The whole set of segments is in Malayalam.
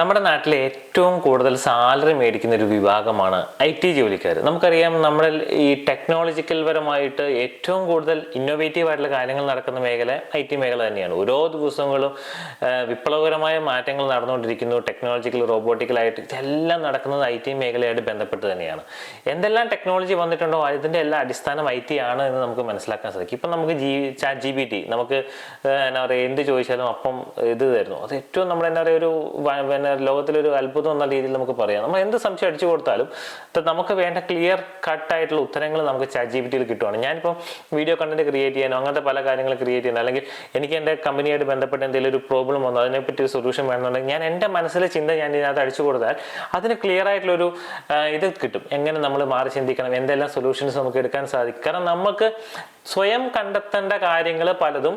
നമ്മുടെ നാട്ടിലെ ഏറ്റവും കൂടുതൽ സാലറി മേടിക്കുന്ന ഒരു വിഭാഗമാണ് ഐ ടി ജോലിക്കാർ. നമുക്കറിയാം നമ്മുടെ ഈ ടെക്നോളജിക്കൽ പരമായിട്ട് ഏറ്റവും കൂടുതൽ ഇന്നോവേറ്റീവ് ആയിട്ടുള്ള കാര്യങ്ങൾ നടക്കുന്ന മേഖല ഐ ടി മേഖല തന്നെയാണ്. ഓരോ ദിവസങ്ങളും വിപ്ലവകരമായ മാറ്റങ്ങൾ നടന്നുകൊണ്ടിരിക്കുന്നു. ടെക്നോളജിക്കൽ റോബോട്ടിക്കലായിട്ട് ഇതെല്ലാം നടക്കുന്നത് ഐ ടി മേഖലയായിട്ട് ബന്ധപ്പെട്ട് തന്നെയാണ്. എന്തെല്ലാം ടെക്നോളജി വന്നിട്ടുണ്ടോ? അതിന്റെ എല്ലാ അടിസ്ഥാനം ഐ ടി ആണ് എന്ന് നമുക്ക് മനസ്സിലാക്കാൻ സാധിക്കും. ഇപ്പം നമുക്ക് G chat G P T നമുക്ക് എന്താ പറയുക എന്ത് ചോദിച്ചാലും അപ്പം ഇത് തരുന്നു. അത് ഏറ്റവും നമ്മൾ എന്താ പറയുക ഒരു ലോകത്തിലൊരു അത്ഭുതം എന്ന രീതിയിൽ നമുക്ക് പറയാം. നമ്മൾ എന്ത് സംശയം അടിച്ചു കൊടുത്താലും നമുക്ക് വേണ്ട ക്ലിയർ കട്ട് ആയിട്ടുള്ള ഉത്തരങ്ങൾ നമുക്ക് ചാറ്റ് കിട്ടുവാണ്. ഞാനിപ്പോൾ വീഡിയോ കണ്ടന്റ് ക്രിയേറ്റ് ചെയ്യാനോ അങ്ങനത്തെ പല കാര്യങ്ങൾ ക്രിയേറ്റ് ചെയ്യാനോ അല്ലെങ്കിൽ എനിക്ക് എന്റെ കമ്പനിയായിട്ട് ബന്ധപ്പെട്ട എന്തെങ്കിലും ഒരു പ്രോബ്ലം വന്നു അതിനെപ്പറ്റി ഒരു സൊല്യൂഷൻ വേണമെന്നുണ്ടെങ്കിൽ ഞാൻ എന്റെ മനസ്സിലെ ചിന്ത ഞാൻ ഇതിനകത്ത് അടിച്ചു കൊടുത്താൽ അതിന് ക്ലിയർ ആയിട്ടുള്ളൊരു ഇത് കിട്ടും. എങ്ങനെ നമ്മൾ മാറി ചിന്തിക്കണം എന്തെല്ലാം സൊല്യൂഷൻസ് നമുക്ക് എടുക്കാൻ സാധിക്കും. കാരണം നമുക്ക് സ്വയം കണ്ടെത്തേണ്ട കാര്യങ്ങൾ പലതും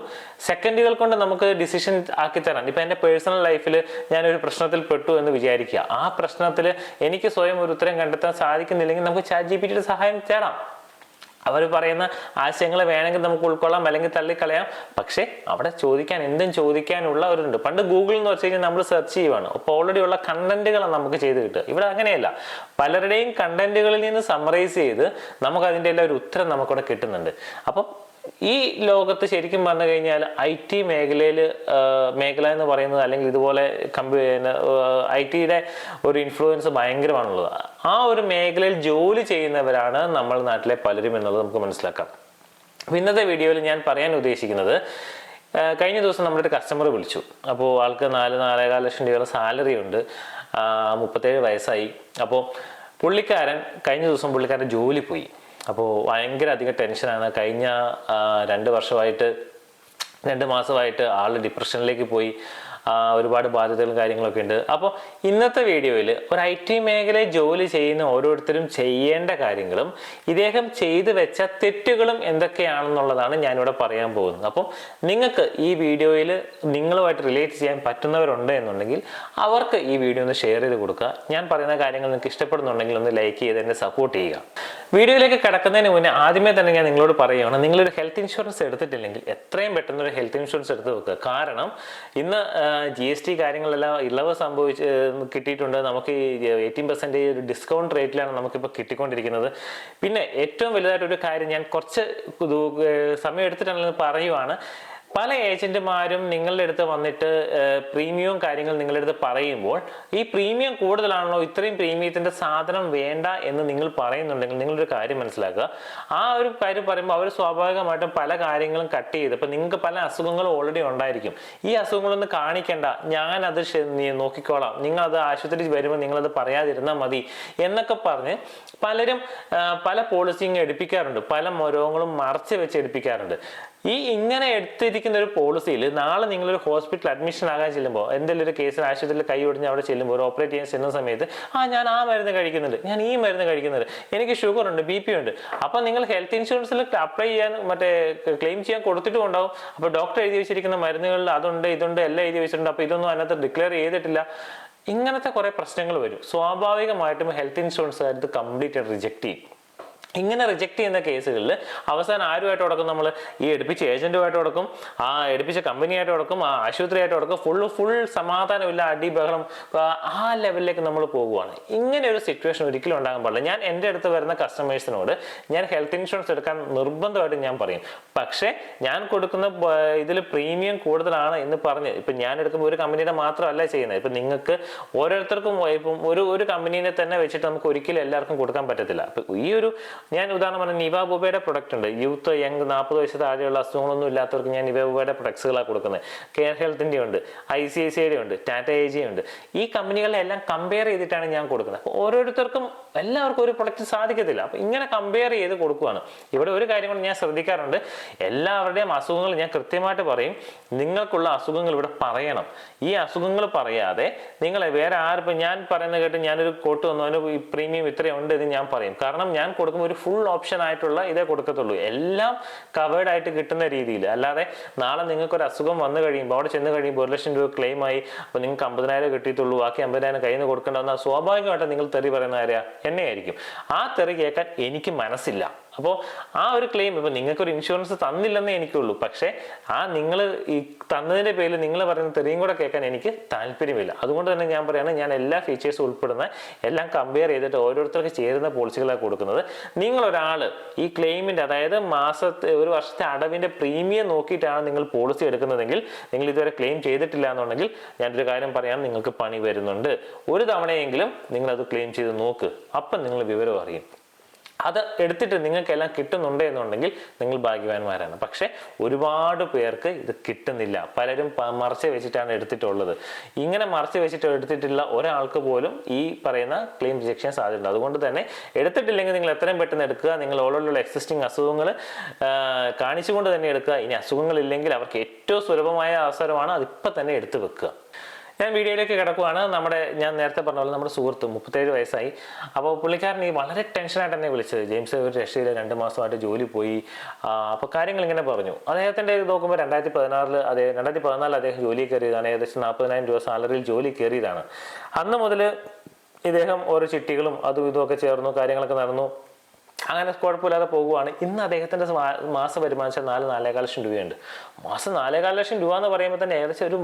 സെക്കൻഡുകൾ കൊണ്ട് നമുക്ക് ഡിസിഷൻ ആക്കി തരാൻ. ഇപ്പം എന്റെ പേഴ്സണൽ ലൈഫിൽ ഞാനൊരു പ്രശ്നത്തിൽ പെട്ടു എന്ന് വിചാരിക്കുക. ആ പ്രശ്നത്തിൽ എനിക്ക് സ്വയം ഒരു ഉത്തരം കണ്ടെത്താൻ സാധിക്കുന്നില്ലെങ്കിൽ നമുക്ക് ചാറ്റ് ജി പി ടിയുടെ സഹായം തേടാം. അവർ പറയുന്ന ആശയങ്ങൾ വേണമെങ്കിൽ നമുക്ക് ഉൾക്കൊള്ളാം അല്ലെങ്കിൽ തള്ളിക്കളയാം. പക്ഷേ അവിടെ ചോദിക്കാൻ എന്തും ചോദിക്കാനുള്ള ഒരു ഉണ്ട് പണ്ട് ഗൂഗിൾ എന്ന് വെച്ച് കഴിഞ്ഞാൽ നമ്മൾ സെർച്ച് ചെയ്യുവാണ്. അപ്പോൾ ഓൾറെഡി ഉള്ള കണ്ടന്റുകൾ നമുക്ക് ചെയ്ത് കിട്ടുക. ഇവിടെ അങ്ങനെയല്ല. പലരുടെയും കണ്ടന്റുകളിൽ നിന്ന് സമറൈസ് ചെയ്ത് നമുക്ക് അതിന്റെ എല്ലാം ഒരു ഉത്തരം നമുക്കിവിടെ കിട്ടുന്നുണ്ട്. അപ്പം ഈ ലോകത്ത് ശരിക്കും പറഞ്ഞു കഴിഞ്ഞാൽ ഐ ടി മേഖലയിൽ മേഖല എന്ന് പറയുന്നത് അല്ലെങ്കിൽ ഇതുപോലെ കമ്പ്യൂ ഐ ടിയുടെ ഒരു ഇൻഫ്ലുവൻസ് ഭയങ്കരമാണുള്ളത്. ആ ഒരു മേഖലയിൽ ജോലി ചെയ്യുന്നവരാണ് നമ്മൾ നാട്ടിലെ പലരും എന്നുള്ളത് നമുക്ക് മനസ്സിലാക്കാം. ഇന്നത്തെ വീഡിയോയിൽ ഞാൻ പറയാൻ ഉദ്ദേശിക്കുന്നത് കഴിഞ്ഞ ദിവസം നമ്മുടെ ഒരു കസ്റ്റമർ വിളിച്ചു. അപ്പോൾ ആൾക്ക് നാല് നാലേകാൽ ലക്ഷം രൂപയുടെ സാലറി ഉണ്ട്. മുപ്പത്തേഴ് വയസ്സായി. അപ്പോൾ പുള്ളിക്കാരൻ കഴിഞ്ഞ ദിവസം പുള്ളിക്കാരൻ ജോലി പോയി. അപ്പോൾ ഭയങ്കര അധികം ടെൻഷനാണ്. കഴിഞ്ഞ രണ്ട് വർഷമായിട്ട് രണ്ട് മാസമായിട്ട് ആൾ ഡിപ്രഷനിലേക്ക് പോയി. ഒരുപാട് ബാധ്യതകളും കാര്യങ്ങളൊക്കെ ഉണ്ട്. അപ്പോൾ ഇന്നത്തെ വീഡിയോയിൽ ഒരു ഐ ടി മേഖലയിൽ ജോലി ചെയ്യുന്ന ഓരോരുത്തരും ചെയ്യേണ്ട കാര്യങ്ങളും ഇദ്ദേഹം ചെയ്തു വെച്ച തെറ്റുകളും എന്തൊക്കെയാണെന്നുള്ളതാണ് ഞാനിവിടെ പറയാൻ പോകുന്നത്. അപ്പം നിങ്ങൾക്ക് ഈ വീഡിയോയിൽ നിങ്ങളുമായിട്ട് റിലേറ്റ് ചെയ്യാൻ പറ്റുന്നവരുണ്ട് എന്നുണ്ടെങ്കിൽ അവർക്ക് ഈ വീഡിയോ ഒന്ന് ഷെയർ ചെയ്ത് കൊടുക്കുക. ഞാൻ പറയുന്ന കാര്യങ്ങൾ നിങ്ങൾക്ക് ഇഷ്ടപ്പെടുന്നുണ്ടെങ്കിൽ ഒന്ന് ലൈക്ക് ചെയ്ത് എന്നെ സപ്പോർട്ട് ചെയ്യുക. വീഡിയോയിലേക്ക് കിടക്കുന്നതിന് മുന്നേ ആദ്യമേ തന്നെ ഞാൻ നിങ്ങളോട് പറയുകയാണ് നിങ്ങളൊരു ഹെൽത്ത് ഇൻഷുറൻസ് എടുത്തിട്ടില്ലെങ്കിൽ എത്രയും പെട്ടെന്ന് ഒരു ഹെൽത്ത് ഇൻഷുറൻസ് എടുത്ത് വെക്കുക. കാരണം ഇന്ന് ജി എസ് ടി കാര്യങ്ങളെല്ലാം ഇളവ് സംഭവിച്ച് കിട്ടിയിട്ടുണ്ട്. നമുക്ക് എയ്റ്റീൻ പെർസെന്റേജ് ഒരു ഡിസ്കൗണ്ട് റേറ്റിലാണ് നമുക്കിപ്പോൾ കിട്ടിക്കൊണ്ടിരിക്കുന്നത്. പിന്നെ ഏറ്റവും വലുതായിട്ടൊരു കാര്യം ഞാൻ കുറച്ച് സമയം എടുത്തിട്ടാണെന്ന് പറയുവാണ്. പല ഏജന്റുമാരും നിങ്ങളുടെ അടുത്ത് വന്നിട്ട് പ്രീമിയവും കാര്യങ്ങൾ നിങ്ങളുടെ അടുത്ത് പറയുമ്പോൾ ഈ പ്രീമിയം കൂടുതലാണല്ലോ ഇത്രയും പ്രീമിയത്തിന്റെ സാധനം വേണ്ട എന്ന് നിങ്ങൾ പറയുന്നുണ്ടെങ്കിൽ നിങ്ങളൊരു കാര്യം മനസ്സിലാക്കുക. ആ ഒരു കാര്യം പറയുമ്പോൾ അവർ സ്വാഭാവികമായിട്ടും പല കാര്യങ്ങളും കട്ട് ചെയ്ത് ഇപ്പം നിങ്ങൾക്ക് പല അസുഖങ്ങളും ഓൾറെഡി ഉണ്ടായിരിക്കും. ഈ അസുഖങ്ങളൊന്നും കാണിക്കേണ്ട. ഞാൻ അത് നോക്കിക്കോളാം. നിങ്ങൾ അത് ആശുപത്രിയിൽ വരുമ്പോൾ നിങ്ങളത് പറയാതിരുന്നാൽ മതി എന്നൊക്കെ പറഞ്ഞ് പലരും പല പോളിസിയും എടുപ്പിക്കാറുണ്ട്. പല മരോങ്ങളും മറച്ച് വെച്ച് എടുപ്പിക്കാറുണ്ട്. ഈ ഇങ്ങനെ എടുത്തിരിക്കുന്ന ഒരു പോളിസിയിൽ നാളെ നിങ്ങളൊരു ഹോസ്പിറ്റൽ അഡ്മിഷൻ ആകാൻ ചെല്ലുമ്പോൾ എന്തെങ്കിലും ഒരു കേസിൽ ആശുപത്രിയിൽ കൈ ഒടിഞ്ഞ് അവിടെ ചെല്ലുമ്പോൾ ഒരു ഓപ്പറേറ്റ് ചെയ്യാൻ ചെല്ലുന്ന സമയത്ത് ആ ഞാൻ ആ മരുന്ന് കഴിക്കുന്നുണ്ട്. ഞാൻ ഈ മരുന്ന് കഴിക്കുന്നുണ്ട്. എനിക്ക് ഷുഗർ ഉണ്ട് ബി പി ഉണ്ട്. അപ്പം നിങ്ങൾ ഹെൽത്ത് ഇൻഷുറൻസിൽ അപ്ലൈ ചെയ്യാൻ മറ്റേ ക്ലെയിം ചെയ്യാൻ കൊടുത്തിട്ടും ഉണ്ടാവും. അപ്പോൾ ഡോക്ടർ എഴുതി വെച്ചിരിക്കുന്ന മരുന്നുകളിൽ അതുണ്ട് ഇതുണ്ട് എല്ലാം എഴുതി വെച്ചിട്ടുണ്ട്. അപ്പോൾ ഇതൊന്നും അതിനകത്ത് ഡിക്ലെയർ ചെയ്തിട്ടില്ല. ഇങ്ങനത്തെ കുറേ പ്രശ്നങ്ങൾ വരും. സ്വാഭാവികമായിട്ടും ഹെൽത്ത് ഇൻഷുറൻസ് ഇത് കംപ്ലീറ്റ് റിജക്റ്റ് ചെയ്യും. ഇങ്ങനെ റിജക്ട് ചെയ്യുന്ന കേസുകളിൽ അവസാനം ആരുമായിട്ട് കൊടുക്കും നമ്മൾ ഈ എടുപ്പിച്ച ഏജന്റുമായിട്ട് കൊടുക്കും ആ എടുപ്പിച്ച കമ്പനിയായിട്ട് കൊടുക്കും ആ ആശുപത്രിയായിട്ട് കൊടുക്കും ഫുള്ള് ഫുൾ സമാധാനമില്ല അടി ബഹളം ആ ലെവലിലേക്ക് നമ്മൾ പോകുവാണ്. ഇങ്ങനെ ഒരു സിറ്റുവേഷൻ ഒരിക്കലും ഉണ്ടാകാൻ പാടില്ല. ഞാൻ എന്റെ അടുത്ത് വരുന്ന കസ്റ്റമേഴ്സിനോട് ഞാൻ ഹെൽത്ത് ഇൻഷുറൻസ് എടുക്കാൻ നിർബന്ധമായിട്ട് ഞാൻ പറയും. പക്ഷേ ഞാൻ കൊടുക്കുന്ന ഇതിൽ പ്രീമിയം കൂടുതലാണ് എന്ന് പറഞ്ഞ് ഇപ്പം ഞാൻ എടുക്കുമ്പോൾ ഒരു കമ്പനിയുടെ മാത്രമല്ല ചെയ്യുന്നത്. ഇപ്പം നിങ്ങൾക്ക് ഓരോരുത്തർക്കും ഇപ്പം ഒരു ഒരു കമ്പനീനെ തന്നെ വെച്ചിട്ട് നമുക്ക് ഒരിക്കലും എല്ലാവർക്കും കൊടുക്കാൻ പറ്റത്തില്ല. അപ്പം ഈ ഒരു ഞാൻ ഉദാഹരണം പറഞ്ഞ നിവ ബുബയുടെ പ്രൊഡക്റ്റ് ഉണ്ട്. യൂത്ത് യങ് നാൽപ്പത് വയസ്സ് താഴെയുള്ള അസുഖങ്ങളൊന്നും ഇല്ലാത്തവർക്ക് ഞാൻ നിവ ബുബയുടെ പ്രൊഡക്ട്സുകളാണ് കൊടുക്കുന്നത് കെയർ ഹെൽത്തിന്റെ ഉണ്ട് ഐ സി ഐ സിയുടെ ഉണ്ട് ടാറ്റ എ ജി ഉണ്ട്. ഈ കമ്പനികളെല്ലാം കമ്പയർ ചെയ്തിട്ടാണ് ഞാൻ കൊടുക്കുന്നത് അപ്പോൾ ഓരോരുത്തർക്കും എല്ലാവർക്കും ഒരു പ്രൊഡക്റ്റ് സാധിക്കത്തില്ല. അപ്പോൾ ഇങ്ങനെ കമ്പയർ ചെയ്ത് കൊടുക്കുവാണ്. ഇവിടെ ഒരു കാര്യം ഞാൻ ശ്രദ്ധിക്കാറുണ്ട്. എല്ലാവരുടെയും അസുഖങ്ങൾ ഞാൻ കൃത്യമായിട്ട് പറയും. നിങ്ങൾക്കുള്ള അസുഖങ്ങൾ ഇവിടെ പറയണം. ഈ അസുഖങ്ങൾ പറയാതെ നിങ്ങളെ വേറെ ആരിപ്പോൾ ഞാൻ പറയുന്നത് കേട്ട് ഞാനൊരു കോട്ട് വന്നു അതിന് പ്രീമിയം ഇത്രയുണ്ട് എന്ന് ഞാൻ പറയും. കാരണം ഞാൻ കൊടുക്കുമ്പോൾ ഒരു ഫുൾ ഓപ്ഷൻ ആയിട്ടുള്ള ഇതേ കൊടുക്കത്തുള്ളൂ. എല്ലാം കവേർഡ് ആയിട്ട് കിട്ടുന്ന രീതിയിൽ. അല്ലാതെ നാളെ നിങ്ങൾക്ക് ഒരു അസുഖം വന്നു കഴിയുമ്പോൾ അവിടെ ചെന്ന് കഴിയുമ്പോൾ ഒരു ലക്ഷം രൂപ ക്ലെയിം ആയി അപ്പോൾ നിങ്ങൾക്ക് അമ്പതിനായിരം കിട്ടിയിട്ടുള്ളൂ ബാക്കി അമ്പതിനായിരം കയ്യിൽ നിന്ന് കൊടുക്കേണ്ടതെന്നാൽ സ്വാഭാവികമായിട്ട് നിങ്ങൾ തെറി പറയുന്ന ആരെയാ എന്നെ ആയിരിക്കും ആ തെറി കേൾക്കാൻ എനിക്ക് മനസ്സില്ല. അപ്പോൾ ആ ഒരു ക്ലെയിം ഇപ്പോൾ നിങ്ങൾക്കൊരു ഇൻഷുറൻസ് തന്നില്ലെന്നേ എനിക്കുള്ളൂ. പക്ഷേ ആ നിങ്ങൾ ഈ തന്നതിന്റെ പേരിൽ നിങ്ങൾ പറയുന്ന തെറിയും കൂടെ കേൾക്കാൻ എനിക്ക് താല്പര്യമില്ല. അതുകൊണ്ട് തന്നെ ഞാൻ പറയുകയാണ് ഞാൻ എല്ലാ ഫീച്ചേഴ്സും ഉൾപ്പെടുന്ന എല്ലാം കമ്പയർ ചെയ്തിട്ട് ഓരോരുത്തർക്ക് ചേരുന്ന പോളിസികളാണ് കൊടുക്കുന്നത്. നിങ്ങൾ ഒരാൾ ഈ ക്ലെയിമിന്റെ അതായത് മാസത്തെ ഒരു വർഷത്തെ അടവിന്റെ പ്രീമിയം നോക്കിയിട്ടാണ് നിങ്ങൾ പോളിസി എടുക്കുന്നതെങ്കിൽ നിങ്ങൾ ഇതുവരെ ക്ലെയിം ചെയ്തിട്ടില്ല എന്നുണ്ടെങ്കിൽ ഞാനൊരു കാര്യം പറയാം നിങ്ങൾക്ക് പണി വരുന്നുണ്ട്. ഒരു തവണയെങ്കിലും നിങ്ങളത് ക്ലെയിം ചെയ്ത് നോക്ക്. അപ്പം നിങ്ങൾ വിവരം അറിയും. അത് എടുത്തിട്ട് നിങ്ങൾക്കെല്ലാം കിട്ടുന്നുണ്ട് എന്നുണ്ടെങ്കിൽ നിങ്ങൾ ഭാഗ്യവാന്മാരാണ്. പക്ഷേ ഒരുപാട് പേർക്ക് ഇത് കിട്ടുന്നില്ല. പലരും മറച്ച് വെച്ചിട്ടാണ് എടുത്തിട്ടുള്ളത്. ഇങ്ങനെ മറച്ച് വെച്ചിട്ട് എടുത്തിട്ടുള്ള ഒരാൾക്ക് പോലും ഈ പറയുന്ന ക്ലെയിം റിജക്ഷൻ സാധ്യതയുണ്ട്. അതുകൊണ്ട് തന്നെ എടുത്തിട്ടില്ലെങ്കിൽ നിങ്ങൾ എത്രയും പെട്ടെന്ന് എടുക്കുക. നിങ്ങൾ ഓൾറെഡി എക്സിസ്റ്റിംഗ് അസുഖങ്ങൾ കാണിച്ചുകൊണ്ട് തന്നെ എടുക്കുക. ഇനി അസുഖങ്ങളില്ലെങ്കിൽ അവർക്ക് ഏറ്റവും സുലഭമായ അവസരമാണ് അതിപ്പോൾ തന്നെ എടുത്തു വെക്കുക. ഞാൻ വീഡിയോയിലേക്ക് കിടക്കുവാണ്. നമ്മുടെ ഞാൻ നേരത്തെ പറഞ്ഞ പോലെ നമ്മുടെ സുഹൃത്ത് മുപ്പത്തേഴ് വയസ്സായി. അപ്പോൾ പുള്ളിക്കാരൻ ഈ വളരെ ടെൻഷനായിട്ട് എന്നെ വിളിച്ചത്. ജെയിംസ് ഒരു രക്ഷയിൽ രണ്ട് മാസമായിട്ട് ജോലി പോയി. അപ്പോൾ കാര്യങ്ങൾ ഇങ്ങനെ പറഞ്ഞു. അദ്ദേഹത്തിന്റെ നോക്കുമ്പോൾ രണ്ടായിരത്തി പതിനാറിൽ അതേ രണ്ടായിരത്തി പതിനാലിൽ അദ്ദേഹം ജോലി കയറിയതാണ്. ഏകദേശം നാൽപ്പതിനായിരം രൂപ സാലറിയിൽ ജോലി കയറിയതാണ്. അന്ന് മുതൽ ഇദ്ദേഹം ഓരോ ചിട്ടികളും അതും ഇതും ഒക്കെ ചേർന്നു കാര്യങ്ങളൊക്കെ നടന്നു. അങ്ങനെ കുഴപ്പമില്ലാതെ പോകുവാണ്. ഇന്ന് അദ്ദേഹത്തിന്റെ മാസ വരുമാനം വെച്ചാൽ നാല് നാലേകാൽ ലക്ഷം രൂപയുണ്ട്. മാസം നാലേകാൽ ലക്ഷം രൂപ എന്ന് പറയുമ്പോൾ തന്നെ ഏകദേശം ഒരു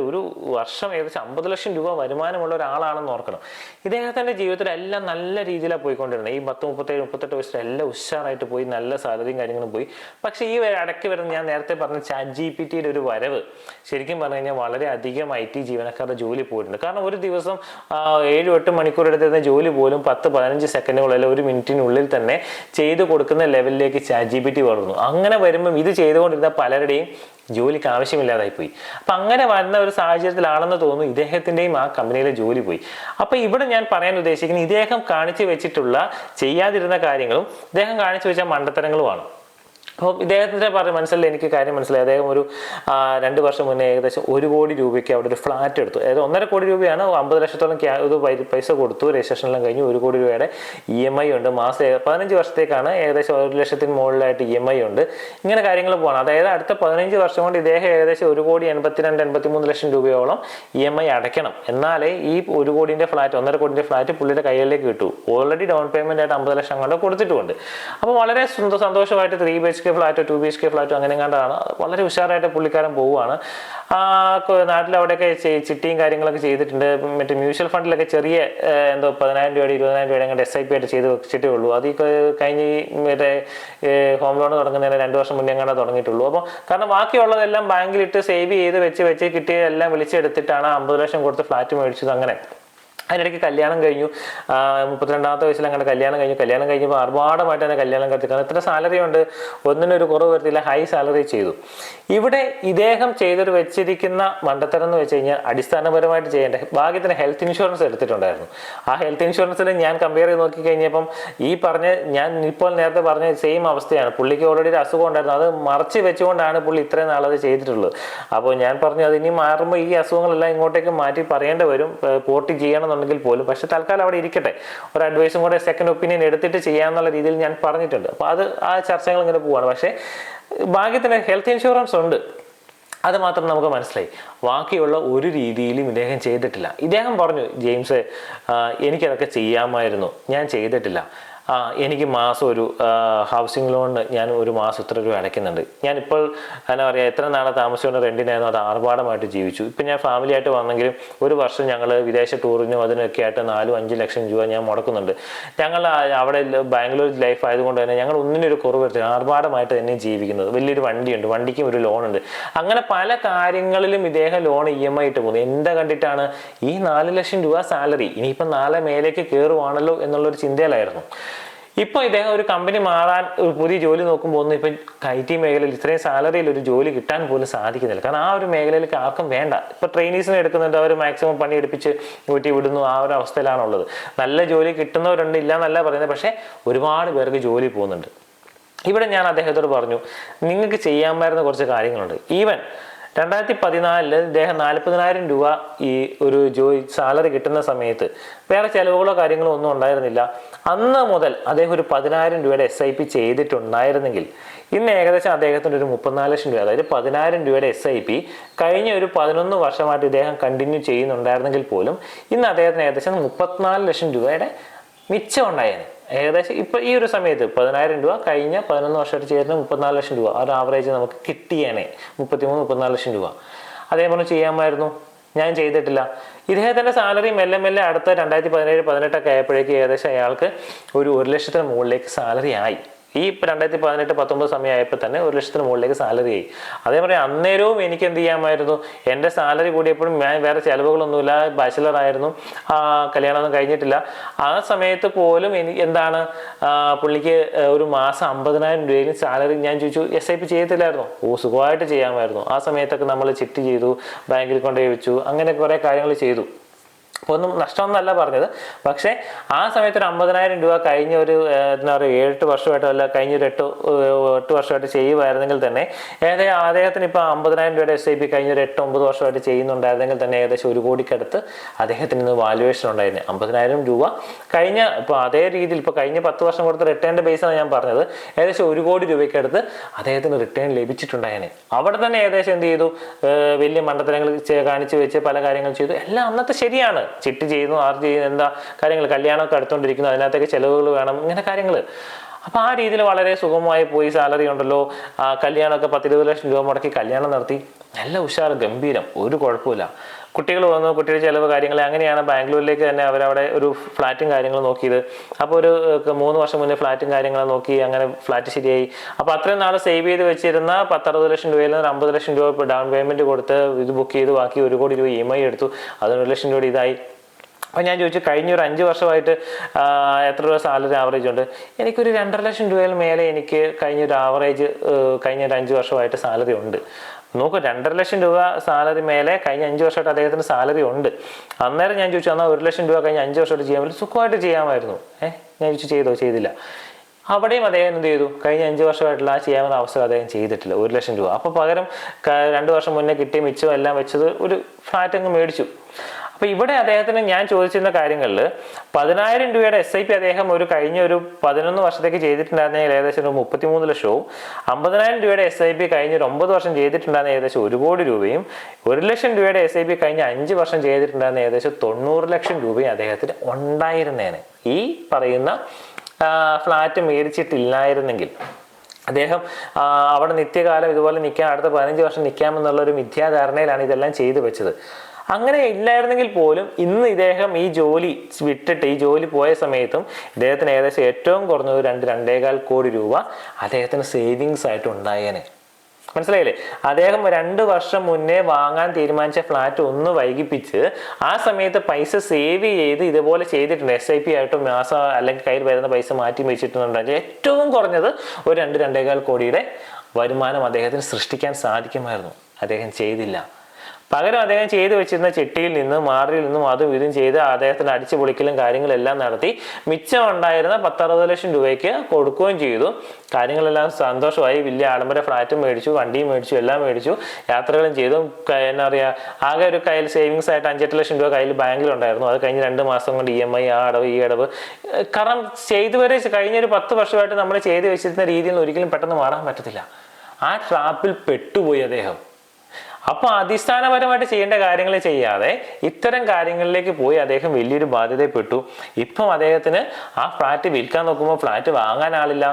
ഒരു- വർഷം ഏകദേശം അമ്പത് ലക്ഷം രൂപ വരുമാനമുള്ള ഒരാളാണെന്ന് ഓർക്കണം. ഇദ്ദേഹത്തിന്റെ ജീവിതത്തിൽ എല്ലാം നല്ല രീതിയിലാണ് പോയിക്കൊണ്ടിരുന്നത്. ഈ പത്ത് മുപ്പത്തേഴ് മുപ്പത്തെട്ട് വയസ്സിൽ എല്ലാം ഉഷാറായിട്ട് പോയി നല്ല സാലറിയും കാര്യങ്ങളും പോയി. പക്ഷേ ഈ ഇടയ്ക്ക് വരുന്ന ഞാൻ നേരത്തെ പറഞ്ഞ ചാറ്റ് ജി പി ടിയുടെ ഒരു വരവ് ശരിക്കും പറഞ്ഞു കഴിഞ്ഞാൽ വളരെ അധികം ഐ ടി ജീവനക്കാരുടെ ജോലി പോയിട്ടുണ്ട്. കാരണം ഒരു ദിവസം ഏഴ് എട്ട് മണിക്കൂർ എടുത്തിരുന്ന ജോലി പോലും പത്ത് പതിനഞ്ച് സെക്കൻഡുകളിൽ ഒരു മിനിറ്റിനുള്ളിൽ തന്നെ ചെയ്തു കൊടുക്കുന്ന ലെവലിലേക്ക് ചാറ്റ് ജി ടി വളർന്നു. അങ്ങനെ വരുമ്പം ഇത് ചെയ്തുകൊണ്ടിരുന്ന പലരുടെയും ജോലിക്ക് ആവശ്യമില്ലാതായി പോയി അപ്പം അങ്ങനെ വരുന്ന ഒരു സാഹചര്യത്തിലാണെന്ന് തോന്നുന്നു ഇദ്ദേഹത്തിന്റെയും ആ കമ്പനിയിലെ ജോലി പോയി. അപ്പോൾ ഇവിടെ ഞാൻ പറയാൻ ഉദ്ദേശിക്കുന്നത് ഇദ്ദേഹം കാണിച്ചു വെച്ചിട്ടുള്ള ചെയ്യാതിരുന്ന കാര്യങ്ങളും ഇദ്ദേഹം കാണിച്ചു വെച്ച മണ്ടത്തരങ്ങളുമാണ്. അപ്പോൾ ഇദ്ദേഹത്തിന്റെ പറഞ്ഞ മനസ്സിലായി എനിക്ക് കാര്യം മനസ്സിലായി. അദ്ദേഹം ഒരു രണ്ട് വർഷം മുന്നേ ഏകദേശം ഒരു കോടി രൂപയ്ക്ക് അവിടെ ഒരു ഫ്ലാറ്റ് എടുത്തു. അതായത് ഒന്നര കോടി രൂപയാണ്. അമ്പത് ലക്ഷത്തോളം ഇത് പൈസ കൊടുത്തു. രജിസ്ട്രേഷനെല്ലാം കഴിഞ്ഞു. ഒരു കോടി രൂപയുടെ ഇ എം ഐ ഉണ്ട്. മാസം പതിനഞ്ച് വർഷത്തേക്കാണ് ഏകദേശം ഒരു ലക്ഷത്തിന് മുകളിലായിട്ട് ഇ എം ഐ ഉണ്ട്. ഇങ്ങനെ കാര്യങ്ങൾ പോകണം അതായത് അടുത്ത പതിനഞ്ച് വർഷം കൊണ്ട് ഇദ്ദേഹം ഏകദേശം ഒരു കോടി എൺപത്തിരണ്ട് എൺപത്തിമൂന്ന് ലക്ഷം രൂപയോളം ഇ എം ഐ അടയ്ക്കണം. എന്നാലേ ഈ ഒരു കോടിന്റെ ഫ്ലാറ്റ് ഒന്നര കോടിന്റെ ഫ്ലാറ്റ് പുള്ളിയുടെ കയ്യിലേക്ക് കിട്ടൂ. ഓൾറെഡി ഡൗൺ പേയ്മെന്റ് ആയിട്ട് അമ്പത് ലക്ഷം കൊണ്ട് കൊടുത്തിട്ടുമുണ്ട് അപ്പോൾ വളരെ സന്തോഷമായിട്ട് ത്രീ ബി കെ ഫ്ലാറ്റോ ടു ബി എച്ച് കെ ഫ്ലാറ്റോ അങ്ങനെ കണ്ടാണ് വളരെ ഉഷാറായിട്ട് പുള്ളിക്കാരൻ പോവുകയാണ് നാട്ടിൽ അവിടെയൊക്കെ ചിട്ടിയും കാര്യങ്ങളൊക്കെ ചെയ്തിട്ടുണ്ട്. മറ്റേ മ്യൂച്വൽ ഫണ്ടിലൊക്കെ ചെറിയ എന്തോ പതിനായിരം രൂപയുടെ ഇരുപതിനായിരം രൂപയുടെ അങ്ങനെ എസ് ഐ പി ആയിട്ട് ചെയ്ത് വെച്ചിട്ടേ ഉള്ളൂ. അത് ഈ മറ്റേ ഹോം ലോൺ തുടങ്ങുന്നതിന് രണ്ട് വർഷം മുന്നേ അങ്ങനെ തുടങ്ങിയിട്ടുള്ളൂ. അപ്പോൾ കാരണം ബാക്കിയുള്ളതെല്ലാം ബാങ്കിലിട്ട് സേവ് ചെയ്ത് വെച്ച് വെച്ച് കിട്ടിയതെല്ലാം വിളിച്ചെടുത്തിട്ടാണ് അമ്പത് ലക്ഷം കൊടുത്ത് ഫ്ലാറ്റ് മേടിച്ചത് അങ്ങനെ. അതിനിടയ്ക്ക് കല്യാണം കഴിഞ്ഞു. മുപ്പത്തിരണ്ടാമത്തെ വയസ്സിൽ അങ്ങനെ കല്യാണം കഴിഞ്ഞു. കല്യാണം കഴിഞ്ഞപ്പോൾ ആർഭാടമായിട്ട് തന്നെ കല്യാണം കത്തിക്കണം എത്ര സാലറി ഉണ്ട്. ഒന്നിനൊരു കുറവ് വരുത്തില്ല. ഹൈ സാലറി ചെയ്തു. ഇവിടെ ഇദ്ദേഹം ചെയ്തൊരു വെച്ചിരിക്കുന്ന മണ്ടത്തരം എന്ന് വെച്ച് കഴിഞ്ഞാൽ അടിസ്ഥാനപരമായിട്ട് ചെയ്യേണ്ട ഭാഗ്യത്തിന് ഹെൽത്ത് ഇൻഷുറൻസ് എടുത്തിട്ടുണ്ടായിരുന്നു. ആ ഹെൽത്ത് ഇൻഷുറൻസിൽ ഞാൻ കമ്പയർ ചെയ്ത് നോക്കി കഴിഞ്ഞപ്പം ഈ പറഞ്ഞ ഞാൻ ഇപ്പോൾ നേരത്തെ പറഞ്ഞ സെയിം അവസ്ഥയാണ്. പുള്ളിക്ക് ഓൾറെഡി ഒരു അസുഖം ഉണ്ടായിരുന്നു. അത് മറച്ച് വെച്ചുകൊണ്ടാണ് പുള്ളി ഇത്രയും നാളത് ചെയ്തിട്ടുള്ളത്. അപ്പോൾ ഞാൻ പറഞ്ഞു അത് ഇനി മാറുമ്പോൾ ഈ അസുഖങ്ങളെല്ലാം ഇങ്ങോട്ടേക്ക് മാറ്റി പറയേണ്ടി വരും. പോർട്ട് ചെയ്യണമെന്നുണ്ടെങ്കിൽ പോലും. പക്ഷെ തൽക്കാലം അവിടെ ഇരിക്കട്ടെ. ഒരു അഡ്വൈസും കൂടെ സെക്കൻഡ് ഒപ്പീനിയൻ എടുത്തിട്ട് ചെയ്യാമെന്നുള്ള രീതിയിൽ ഞാൻ പറഞ്ഞിട്ടുണ്ട്. അപ്പോൾ അത് ആ ചർച്ചകൾ ഇങ്ങനെ പോവാണ്. പക്ഷേ ഭാഗ്യത്തിന് ഹെൽത്ത് ഇൻഷുറൻസ് ഉണ്ട്. അത് മാത്രം നമുക്ക് മനസ്സിലായി. ബാക്കിയുള്ള ഒരു രീതിയിലും ഇദ്ദേഹം ചെയ്തിട്ടില്ല. ഇദ്ദേഹം പറഞ്ഞു ജെയിംസ് എനിക്കതൊക്കെ ചെയ്യാമായിരുന്നു. ഞാൻ ചെയ്തിട്ടില്ല. ആ, എനിക്ക് മാസം ഒരു ഹൗസിംഗ് ലോണിന് ഞാൻ ഒരു മാസം ഇത്ര രൂപ അടയ്ക്കുന്നുണ്ട്. ഞാനിപ്പോൾ എന്നാ പറയുക എത്ര നാളെ താമസിച്ചുകൊണ്ട് റെന്റിനായിരുന്നു അത് ആർഭാടമായിട്ട് ജീവിച്ചു. ഇപ്പം ഞാൻ ഫാമിലി ആയിട്ട് വന്നെങ്കിലും ഒരു വർഷം ഞങ്ങൾ വിദേശ ടൂറിനും അതിനൊക്കെ ആയിട്ട് നാലും അഞ്ച് ലക്ഷം രൂപ ഞാൻ മുടക്കുന്നുണ്ട്. ഞങ്ങൾ അവിടെ ബാംഗ്ലൂർ ലൈഫ് ആയതുകൊണ്ട് തന്നെ ഞങ്ങൾ ഒന്നിനൊരു കുറവ് വരുത്തില്ല ആർഭാടമായിട്ട് തന്നെ ജീവിക്കുന്നത്. വലിയൊരു വണ്ടിയുണ്ട് വണ്ടിക്കും ഒരു ലോണുണ്ട് അങ്ങനെ പല കാര്യങ്ങളിലും ഇദ്ദേഹം ലോൺ ഇ എം ഐ ഇട്ട് പോകുന്നത് എന്താ കണ്ടിട്ടാണ് ഈ നാല് ലക്ഷം രൂപ സാലറി ഇനിയിപ്പം നാളെ മേലേക്ക് കയറുവാണല്ലോ എന്നുള്ളൊരു ചിന്തയിലായിരുന്നു. ഇപ്പൊ ഇദ്ദേഹം ഒരു കമ്പനി മാറാൻ ഒരു പുതിയ ജോലി നോക്കുമ്പോൾ ഒന്നും ഇപ്പം ഐ ടി മേഖലയിൽ ഇത്രയും സാലറിയിൽ ഒരു ജോലി കിട്ടാൻ പോലും സാധിക്കുന്നില്ല. കാരണം ആ ഒരു മേഖലയിലേക്ക് ആർക്കും വേണ്ട. ഇപ്പൊ ട്രെയിനീസിനെ എടുക്കുന്നുണ്ട്. അവർ മാക്സിമം പണി എടുപ്പിച്ച് ഊറ്റി വിടുന്നു. ആ ഒരു അവസ്ഥയിലാണുള്ളത്. നല്ല ജോലി കിട്ടുന്നവരുണ്ട് ഇല്ല എന്നല്ല പറയുന്നത്. പക്ഷേ ഒരുപാട് പേർക്ക് ജോലി പോകുന്നുണ്ട്. ഇവിടെ ഞാൻ അദ്ദേഹത്തോട് പറഞ്ഞു നിങ്ങൾക്ക് ചെയ്യാൻ ചെയ്യാമായിരുന്ന കുറച്ച് കാര്യങ്ങളുണ്ട്. ഈവൻ രണ്ടായിരത്തി പതിനാലിൽ ഇദ്ദേഹം നാൽപ്പതിനായിരം രൂപ ഈ ഒരു ജോലി സാലറി കിട്ടുന്ന സമയത്ത് വേറെ ചിലവുകളോ കാര്യങ്ങളോ ഒന്നും ഉണ്ടായിരുന്നില്ല. അന്ന് മുതൽ അദ്ദേഹം ഒരു പതിനായിരം രൂപയുടെ എസ് ഐ പി ചെയ്തിട്ടുണ്ടായിരുന്നെങ്കിൽ ഇന്ന് ഏകദേശം അദ്ദേഹത്തിന് ഒരു മുപ്പത്തിനാല് ലക്ഷം രൂപ അതായത് പതിനായിരം രൂപയുടെ എസ് ഐ പി കഴിഞ്ഞ ഒരു പതിനൊന്ന് വർഷമായിട്ട് ഇദ്ദേഹം കണ്ടിന്യൂ ചെയ്യുന്നുണ്ടായിരുന്നെങ്കിൽ പോലും ഇന്ന് അദ്ദേഹത്തിന് ഏകദേശം മുപ്പത്തിനാല് ലക്ഷം രൂപയുടെ മിച്ചം ഉണ്ടായേനെ. ഏകദേശം ഇപ്പൊ ഈ ഒരു സമയത്ത് പതിനായിരം രൂപ കഴിഞ്ഞ പതിനൊന്ന് വർഷമായിട്ട് ചേരുന്ന മുപ്പത്തിനാല് ലക്ഷം രൂപ. ഒരു ആവറേജ് നമുക്ക് കിട്ടിയേനെ. മുപ്പത്തിമൂന്ന് മുപ്പത്തിനാല് ലക്ഷം രൂപ. അതേപോലെ ചെയ്യാമായിരുന്നു. ഞാൻ ചെയ്തിട്ടില്ല. ഇദ്ദേഹത്തിന്റെ സാലറി മെല്ലെ മെല്ലെ അടുത്ത രണ്ടായിരത്തി പതിനേഴ് പതിനെട്ടൊക്കെ ആയപ്പോഴേക്ക് ഏകദേശം അയാൾക്ക് ഒരു ഒരു ലക്ഷത്തിന് മുകളിലേക്ക് സാലറി ആയി. ഈ രണ്ടായിരത്തി പതിനെട്ട് പത്തൊമ്പത് സമയമായപ്പോൾ തന്നെ ഒരു ലക്ഷത്തിന് മുകളിലേക്ക് സാലറി ആയി. അതേപോലെ അന്നേരവും എനിക്ക് എന്ത് ചെയ്യാമായിരുന്നു? എന്റെ സാലറി കൂടിയപ്പോഴും ഞാൻ വേറെ ചിലവുകളൊന്നുമില്ല. ബാച്ചിലർ ആയിരുന്നു. കല്യാണമൊന്നും കഴിഞ്ഞിട്ടില്ല. ആ സമയത്ത് പോലും എനിക്ക് എന്താണ്? പുള്ളിക്ക് ഒരു മാസം അമ്പതിനായിരം രൂപയിലും സാലറി ഞാൻ ചോദിച്ചു എസ് ഐ പി ചെയ്യത്തില്ലായിരുന്നു? ഓ സുഖമായിട്ട് ചെയ്യാമായിരുന്നു. ആ സമയത്തൊക്കെ നമ്മൾ ചിറ്റ് ചെയ്തു ബാങ്കിൽ കൊണ്ടുപോയി വെച്ചു അങ്ങനെ കുറേ കാര്യങ്ങൾ ചെയ്തു. ഒന്നും നഷ്ടമൊന്നല്ല പറഞ്ഞത്. പക്ഷേ ആ സമയത്ത് ഒരു അമ്പതിനായിരം രൂപ കഴിഞ്ഞ ഒരു എന്താ പറയുക ഏഴെട്ട് വർഷമായിട്ടോ അല്ല കഴിഞ്ഞ ഒരു എട്ട് എട്ട് വർഷമായിട്ട് ചെയ്യുമായിരുന്നെങ്കിൽ തന്നെ ഏകദേശം അദ്ദേഹത്തിന് ഇപ്പോൾ അമ്പതിനായിരം രൂപയുടെ എസ് ഐ പി കഴിഞ്ഞ ഒരു എട്ട് ഒമ്പത് വർഷമായിട്ട് ചെയ്യുന്നുണ്ടായിരുന്നെങ്കിൽ തന്നെ ഏകദേശം ഒരു കോടിക്കടുത്ത് അദ്ദേഹത്തിന് ഇന്ന് വാല്യുവേഷൻ ഉണ്ടായിരുന്നു. അമ്പതിനായിരം രൂപ കഴിഞ്ഞ ഇപ്പോൾ അതേ രീതിയിൽ ഇപ്പോൾ കഴിഞ്ഞ പത്ത് വർഷം കൊടുത്ത റിട്ടേണിന്റെ ബേസാണ് ഞാൻ പറഞ്ഞത്. ഏകദേശം ഒരു കോടി രൂപയ്ക്കടുത്ത് അദ്ദേഹത്തിന് റിട്ടേൺ ലഭിച്ചിട്ടുണ്ടായേനെ. അവിടെ തന്നെ ഏകദേശം എന്ത് ചെയ്തു? വലിയ മണ്ഡലങ്ങൾ കാണിച്ചു വെച്ച് പല കാര്യങ്ങൾ ചെയ്തു. എല്ലാം അന്നത്തെ ശരിയാണ്. ചിട്ടി ചെയ്യുന്നു ആർ ചെയ്യുന്നു എന്താ കാര്യങ്ങൾ കല്യാണമൊക്കെ അടുത്തുകൊണ്ടിരിക്കുന്നു അതിനകത്തേക്ക് ചിലവുകൾ വേണം ഇങ്ങനെ കാര്യങ്ങൾ അപ്പോൾ ആ രീതിയിൽ വളരെ സുഖമായി പോയി സാലറി ഉണ്ടല്ലോ. കല്യാണമൊക്കെ പത്തിരുപത് ലക്ഷം രൂപ മുടക്കി കല്യാണം നടത്തി. നല്ല ഉഷാർ ഗംഭീരം. ഒരു കുഴപ്പമില്ല കുട്ടികൾ വന്നു കുട്ടിയുടെ ചിലവ് കാര്യങ്ങൾ അങ്ങനെയാണ് ബാംഗ്ലൂരിലേക്ക് തന്നെ അവരവിടെ ഒരു ഫ്ലാറ്റും കാര്യങ്ങളും നോക്കിയത്. അപ്പോൾ ഒരു മൂന്ന് വർഷം മുന്നേ ഫ്ലാറ്റും കാര്യങ്ങളും നോക്കി അങ്ങനെ ഫ്ലാറ്റ് ശരിയായി. അപ്പോൾ അത്രയും നാൾ സേവ് ചെയ്ത് വെച്ചിരുന്ന പത്തറുപത് ലക്ഷം രൂപയിൽ നിന്ന് അമ്പത് ലക്ഷം രൂപ ഇപ്പോൾ ഡൗൺ പേയ്മെന്റ് കൊടുത്ത് ഇത് ബുക്ക് ചെയ്ത് ബാക്കി ഒരു കോടി രൂപ ഇ എം ഐ എടുത്തു. അതിന് ഒരു ലക്ഷം രൂപ ഇതായി. അപ്പോൾ ഞാൻ ചോദിച്ചു കഴിഞ്ഞ ഒരു അഞ്ച് വർഷമായിട്ട് എത്ര രൂപ സാലറി ആവറേജ് ഉണ്ട്? എനിക്കൊരു രണ്ടര ലക്ഷം രൂപയിൽ മേലെ എനിക്ക് കഴിഞ്ഞ ഒരു ആവറേജ് കഴിഞ്ഞ ഒരു അഞ്ച് വർഷമായിട്ട് സാലറി ഉണ്ട്. നോക്കൂ രണ്ടര ലക്ഷം രൂപ സാലറി മേലെ കഴിഞ്ഞ അഞ്ച് വർഷമായിട്ട് അദ്ദേഹത്തിന് സാലറി ഉണ്ട്. അന്നേരം ഞാൻ ചോദിച്ചു എന്നാൽ ഒരു ലക്ഷം രൂപ കഴിഞ്ഞ അഞ്ച് വർഷമായിട്ട് ചെയ്യാൻ പറ്റും? സുഖമായിട്ട് ചെയ്യാമായിരുന്നു. ഏഹ് ഞാൻ ചോദിച്ചു ചെയ്തോ? ചെയ്തില്ല. അവിടെയും അദ്ദേഹം എന്ത് ചെയ്തു? കഴിഞ്ഞ അഞ്ച് വർഷമായിട്ടുള്ള ആ ചെയ്യാവുന്ന അവസരം അദ്ദേഹം ചെയ്തിട്ടില്ല ഒരു ലക്ഷം രൂപ. അപ്പോൾ പകരം രണ്ട് വർഷം മുന്നേ കിട്ടിയ മിച്ചം എല്ലാം വെച്ചത് ഒരു ഫ്ലാറ്റ് അങ്ങ് മേടിച്ചു. അപ്പൊ ഇവിടെ അദ്ദേഹത്തിന് ഞാൻ ചോദിച്ചിരുന്ന കാര്യങ്ങളിൽ പതിനായിരം രൂപയുടെ എസ് ഐ പി അദ്ദേഹം ഒരു കഴിഞ്ഞ ഒരു പതിനൊന്ന് വർഷത്തേക്ക് ചെയ്തിട്ടുണ്ടായിരുന്നെങ്കിൽ ഏകദേശം ഒരു മുപ്പത്തിമൂന്ന് ലക്ഷവും അമ്പതിനായിരം രൂപയുടെ എസ് ഐ പി കഴിഞ്ഞ ഒരു ഒമ്പത് വർഷം ചെയ്തിട്ടുണ്ടായിരുന്ന ഏകദേശം ഒരു കോടി രൂപയും ഒരു ലക്ഷം രൂപയുടെ എസ് ഐ പി കഴിഞ്ഞ അഞ്ച് വർഷം ചെയ്തിട്ടുണ്ടായിരുന്ന ഏകദേശം തൊണ്ണൂറ് ലക്ഷം രൂപയും അദ്ദേഹത്തിന് ഉണ്ടായിരുന്നേനെ. ഈ പറയുന്ന ഫ്ലാറ്റ് മേടിച്ചിട്ടില്ലായിരുന്നെങ്കിൽ അദ്ദേഹം അവിടെ നിത്യകാലം ഇതുപോലെ നിൽക്കാൻ അടുത്ത പതിനഞ്ച് വർഷം നിൽക്കാമെന്നുള്ള ഒരു മിഥ്യാധാരണയിലാണ് ഇതെല്ലാം ചെയ്തു വെച്ചത്. അങ്ങനെ ഇല്ലായിരുന്നെങ്കിൽ പോലും ഇന്ന് ഇദ്ദേഹം ഈ ജോലി വിട്ടിട്ട് ഈ ജോലി പോയ സമയത്തും ഇദ്ദേഹത്തിന് ഏകദേശം ഏറ്റവും കുറഞ്ഞത് രണ്ട് രണ്ടേകാൽ കോടി രൂപ അദ്ദേഹത്തിന് സേവിങ്സ് ആയിട്ട് ഉണ്ടായേനെ. മനസ്സിലായില്ലേ? അദ്ദേഹം രണ്ട് വർഷം മുന്നേ വാങ്ങാൻ തീരുമാനിച്ച ഫ്ലാറ്റ് ഒന്ന് വൈകിപ്പിച്ച് ആ സമയത്ത് പൈസ സേവ് ചെയ്ത് ഇതുപോലെ ചെയ്തിട്ടുണ്ട്. എസ് ഐ പി ആയിട്ട് മാസം അല്ലെങ്കിൽ കയ്യിൽ വരുന്ന പൈസ മാറ്റി വെച്ചിട്ടുണ്ടെങ്കിൽ ഏറ്റവും കുറഞ്ഞത് ഒരു രണ്ട് രണ്ടേകാൽ കോടിയുടെ വരുമാനം അദ്ദേഹത്തിന് സൃഷ്ടിക്കാൻ സാധിക്കുമായിരുന്നു. അദ്ദേഹം ചെയ്തില്ല. പകരം അദ്ദേഹം ചെയ്തു വെച്ചിരുന്ന ചിട്ടിയിൽ നിന്നും മാറിയിൽ നിന്നും അതും ഇതും ചെയ്ത് അദ്ദേഹത്തിന് അടിച്ചു പൊളിക്കലും കാര്യങ്ങളെല്ലാം നടത്തി. മിച്ചം ഉണ്ടായിരുന്ന പത്തറുപത് ലക്ഷം രൂപയ്ക്ക് കൊടുക്കുകയും ചെയ്തു. കാര്യങ്ങളെല്ലാം സന്തോഷമായി. വലിയ ആഡംബര ഫ്ലാറ്റും മേടിച്ചു വണ്ടിയും മേടിച്ചു എല്ലാം മേടിച്ചു. യാത്രകളും ചെയ്തു. എന്താ പറയുക ആകെ ഒരു കയ്യിൽ സേവിങ്സ് ആയിട്ട് അഞ്ചെട്ട് ലക്ഷം രൂപ കയ്യിൽ ബാങ്കിലുണ്ടായിരുന്നു. അത് കഴിഞ്ഞ് രണ്ട് മാസം കൊണ്ട് ഇ എം ഐ ആ അടവ് ഈ അടവ്. കാരണം ചെയ്തു വരെ കഴിഞ്ഞ ഒരു പത്ത് വർഷമായിട്ട് നമ്മൾ ചെയ്തു വെച്ചിരുന്ന രീതിയിൽ ഒരിക്കലും പെട്ടെന്ന് മാറാൻ പറ്റത്തില്ല. ആ ട്രാപ്പിൽ പെട്ടുപോയി അദ്ദേഹം. അപ്പൊ അടിസ്ഥാനപരമായിട്ട് ചെയ്യേണ്ട കാര്യങ്ങൾ ചെയ്യാതെ ഇത്തരം കാര്യങ്ങളിലേക്ക് പോയി അദ്ദേഹം വലിയൊരു ബാധ്യതപ്പെട്ടു ഇപ്പം അദ്ദേഹത്തിന് ആ ഫ്ലാറ്റ് വിൽക്കാൻ നോക്കുമ്പോൾ ഫ്ലാറ്റ് വാങ്ങാൻ ആളില്ല.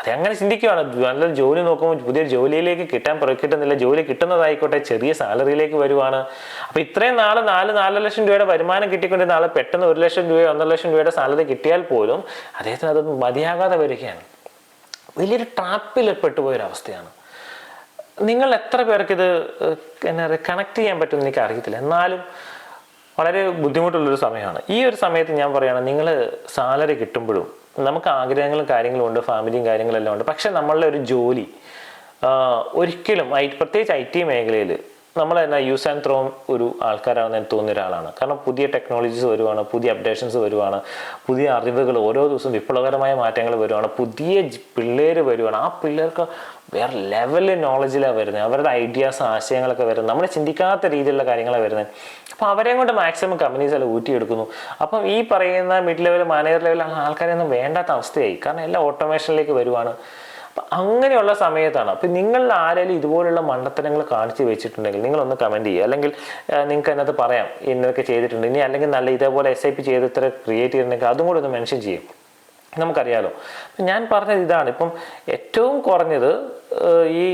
അതങ്ങനെ ചിന്തിക്കുകയാണ് നല്ലൊരു ജോലി നോക്കുമ്പോൾ പുതിയൊരു ജോലിയിലേക്ക് കിട്ടാൻ കിട്ടുന്നില്ല ജോലി കിട്ടുന്നതായിക്കോട്ടെ ചെറിയ സാലറിയിലേക്ക് വരുവാണ്. അപ്പോൾ ഇത്രയും നാളെ നാല് നാല് ലക്ഷം രൂപയുടെ വരുമാനം കിട്ടിക്കൊണ്ടിരുന്ന ആൾ പെട്ടെന്ന് ഒരു ലക്ഷം രൂപയോ ഒന്നര ലക്ഷം രൂപയുടെ സാലറി കിട്ടിയാൽ പോലും അദ്ദേഹത്തിന് അത് മതിയാകാതെ വരികയാണ്. വലിയൊരു ട്രാപ്പിൽ പെട്ടുപോയൊരവസ്ഥയാണ്. നിങ്ങൾ എത്ര പേർക്ക് ഇത് എന്താ പറയുക കണക്ട് ചെയ്യാൻ പറ്റുമെന്ന് എനിക്ക് അറിയത്തില്ല എന്നാലും വളരെ ബുദ്ധിമുട്ടുള്ളൊരു സമയമാണ്. ഈ ഒരു സമയത്ത് ഞാൻ പറയുകയാണ് നിങ്ങൾ സാലറി കിട്ടുമ്പോഴും നമുക്ക് ആഗ്രഹങ്ങളും കാര്യങ്ങളും ഉണ്ട് ഫാമിലിയും കാര്യങ്ങളെല്ലാം ഉണ്ട്. പക്ഷെ നമ്മളുടെ ഒരു ജോലി ഒരിക്കലും ഐ പ്രത്യേകിച്ച് ഐ ടി മേഖലയിൽ നമ്മൾ എന്നാൽ യൂസ് ആൻഡ് ത്രോ ഒരു ആൾക്കാരാണെന്ന് എനിക്ക് തോന്നിയ ഒരാളാണ്. കാരണം പുതിയ ടെക്നോളജീസ് വരുവാണ് പുതിയ അപ്ഡേഷൻസ് വരുവാണ് പുതിയ അറിവുകൾ ഓരോ ദിവസവും വിപ്ലവകരമായ മാറ്റങ്ങൾ വരുവാണ് പുതിയ പിള്ളേർ വരുവാണ്. ആ പിള്ളേർക്ക് വേറെ ലെവലിൽ നോളജിലാണ് വരുന്നത്. അവരുടെ ഐഡിയാസ് ആശയങ്ങളൊക്കെ വരുന്നത്. നമ്മൾ ചിന്തിക്കാത്ത രീതിയിലുള്ള കാര്യങ്ങളാണ് വരുന്നത്. അപ്പോൾ അവരെയും കൊണ്ട് മാക്സിമം കമ്പനീസ് എല്ലാം ഊറ്റിയെടുക്കുന്നു. അപ്പം ഈ പറയുന്ന മിഡ് ലെവൽ മാനേജർ ലെവലുള്ള ആൾക്കാരെയൊന്നും വേണ്ടാത്ത അവസ്ഥയായി. കാരണം എല്ലാം ഓട്ടോമേഷനിലേക്ക് വരുവാണ്. അങ്ങനെയുള്ള സമയത്താണ്. അപ്പം നിങ്ങൾ ആരെങ്കിലും ഇതുപോലുള്ള മണ്ടത്തരങ്ങൾ കാണിച്ചു വെച്ചിട്ടുണ്ടെങ്കിൽ നിങ്ങളൊന്ന് കമന്റ് ചെയ്യുക. അല്ലെങ്കിൽ നിങ്ങൾക്ക് അതിനകത്ത് പറയാം. ഇന്നതൊക്കെ ചെയ്തിട്ടുണ്ട്. ഇനി അല്ലെങ്കിൽ നല്ല ഇതേപോലെ എസ് ഐ പി ചെയ്ത് ഇത്ര ക്രിയേറ്റ് ചെയ്തിട്ടുണ്ടെങ്കിൽ അതും കൂടെ ഒന്ന് മെൻഷൻ ചെയ്യും. നമുക്കറിയാലോ. ഞാൻ പറഞ്ഞത് ഇതാണ്. ഇപ്പം ഏറ്റവും കുറഞ്ഞത് ഈ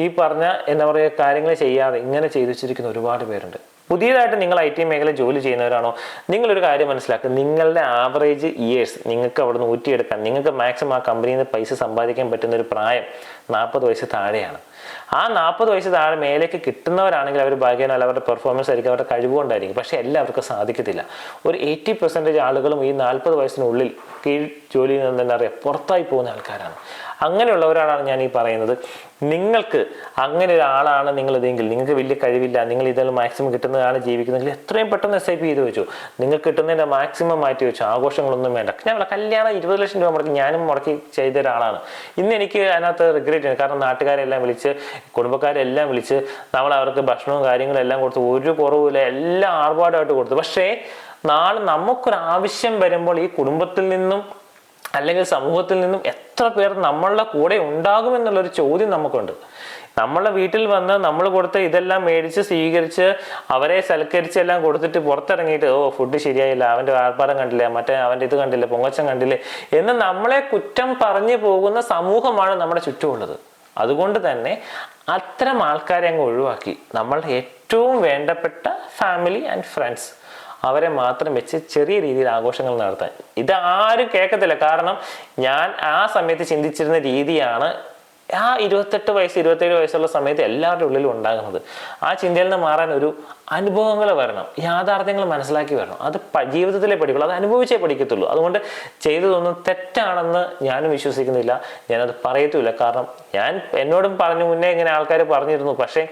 ഈ പറഞ്ഞ എന്താ പറയുക കാര്യങ്ങൾ ചെയ്യാതെ ഇങ്ങനെ ചെയ്തു വെച്ചിരിക്കുന്ന ഒരുപാട് പേരുണ്ട്. പുതിയതായിട്ട് നിങ്ങൾ ഐ ടി മേഖല ജോലി ചെയ്യുന്നവരാണോ? നിങ്ങളൊരു കാര്യം മനസ്സിലാക്കുക നിങ്ങളുടെ ആവറേജ് ഇയേഴ്സ് നിങ്ങൾക്ക് അവിടെ നിന്ന് ഊറ്റിയെടുക്കാൻ നിങ്ങൾക്ക് മാക്സിമം ആ കമ്പനിയിൽ നിന്ന് പൈസ സമ്പാദിക്കാൻ പറ്റുന്ന ഒരു പ്രായം നാൽപ്പത് വയസ്സ് താഴെയാണ്. ആ നാൽപ്പത് വയസ്സ് താഴെ മേലേക്ക് കിട്ടുന്നവരാണെങ്കിൽ അവർ ഭാഗ്യനല്ല അവരുടെ പെർഫോമൻസ് ആയിരിക്കും അവരുടെ കഴിവുകൊണ്ടായിരിക്കും പക്ഷേ എല്ലാവർക്കും സാധിക്കത്തില്ല. ഒരു എയ്റ്റി പെർസെന്റേജ് ആളുകളും ഈ നാൽപ്പത് വയസ്സിനുള്ളിൽ കീഴ് ജോലിയിൽ നിന്ന് തന്നെ അറിയാം പുറത്തായി പോകുന്ന ആൾക്കാരാണ്. അങ്ങനെയുള്ളവരാണ് ഞാൻ ഈ പറയുന്നത്. നിങ്ങൾക്ക് അങ്ങനെ ഒരാളാണ് നിങ്ങൾ ഇതെങ്കിൽ നിങ്ങൾക്ക് വലിയ കഴിവില്ല നിങ്ങൾ ഇതെല്ലാം മാക്സിമം കിട്ടുന്നതാണ് ജീവിക്കുന്നതെങ്കിൽ എത്രയും പെട്ടെന്ന് എസ് ഐ പി ചെയ്ത് വെച്ചു. നിങ്ങൾക്ക് കിട്ടുന്നതിന്റെ മാക്സിമം മാറ്റി വെച്ചു. ആഘോഷങ്ങളൊന്നും വേണ്ട. ഇവിടെ കല്യാണം ഇരുപത് ലക്ഷം രൂപ മുടക്കി ഞാനും മുടക്കി ചെയ്ത ഒരാളാണ്. ഇന്ന് എനിക്ക് അതിനകത്ത് റിഗ്രറ്റ് ആണ്. കാരണം നാട്ടുകാരെല്ലാം വിളിച്ച് കുടുംബക്കാരെല്ലാം വിളിച്ച് നമ്മൾ അവർക്ക് ഭക്ഷണവും കാര്യങ്ങളും എല്ലാം കൊടുത്ത് ഒരു കുറവുമില്ല എല്ലാം ആർഭാടമായിട്ട് കൊടുത്തു. പക്ഷേ നാളെ നമുക്കൊരു ആവശ്യം വരുമ്പോൾ ഈ കുടുംബത്തിൽ നിന്നും അല്ലെങ്കിൽ സമൂഹത്തിൽ നിന്നും എത്ര പേർ നമ്മളുടെ കൂടെ ഉണ്ടാകുമെന്നുള്ളൊരു ചോദ്യം നമുക്കുണ്ട്. നമ്മളെ വീട്ടിൽ വന്ന് നമ്മൾ കൊടുത്ത ഇതെല്ലാം മേടിച്ച് സ്വീകരിച്ച് അവരെ സൽക്കരിച്ച് എല്ലാം കൊടുത്തിട്ട് പുറത്തിറങ്ങിയിട്ട് ഓ ഫുഡ് ശരിയായില്ല അവന്റെ ആർപ്പാടം കണ്ടില്ല മറ്റേ അവന്റെ ഇത് കണ്ടില്ല പൊങ്ങച്ചം കണ്ടില്ലേ എന്ന് നമ്മളെ കുറ്റം പറഞ്ഞു പോകുന്ന സമൂഹമാണ് നമ്മുടെ ചുറ്റുമുള്ളത്. അതുകൊണ്ട് തന്നെ അത്തരം ആൾക്കാരെ അങ്ങ് ഒഴിവാക്കി. നമ്മൾ ഏറ്റവും വേണ്ടപ്പെട്ട ഫാമിലി ആൻഡ് ഫ്രണ്ട്സ് അവരെ മാത്രം വെച്ച് ചെറിയ രീതിയിൽ ആഘോഷങ്ങൾ നടത്താൻ. ഇത് ആരും കേൾക്കത്തില്ല. കാരണം ഞാൻ ആ സമയത്ത് ചിന്തിച്ചിരുന്ന രീതിയാണ് ആ ഇരുപത്തെട്ട് വയസ്സ് ഇരുപത്തേഴ് വയസ്സുള്ള സമയത്ത് എല്ലാവരുടെ ഉള്ളിലും ഉണ്ടാകുന്നത്. ആ ചിന്തയിൽ നിന്ന് മാറാൻ ഒരു അനുഭവങ്ങൾ വരണം. യാഥാർത്ഥ്യങ്ങൾ മനസ്സിലാക്കി വരണം. അത് ജീവിതത്തിലെ പഠിക്കുള്ളൂ. അത് അനുഭവിച്ചേ പഠിക്കത്തുള്ളൂ. അതുകൊണ്ട് ചെയ്തതൊന്നും തെറ്റാണെന്ന് ഞാനും വിശ്വസിക്കുന്നില്ല. ഞാനത് പറയത്തുമില്ല. കാരണം ഞാൻ എന്നോടും പറഞ്ഞു മുന്നേ ഇങ്ങനെ ആൾക്കാർ പറഞ്ഞിരുന്നു. പക്ഷേ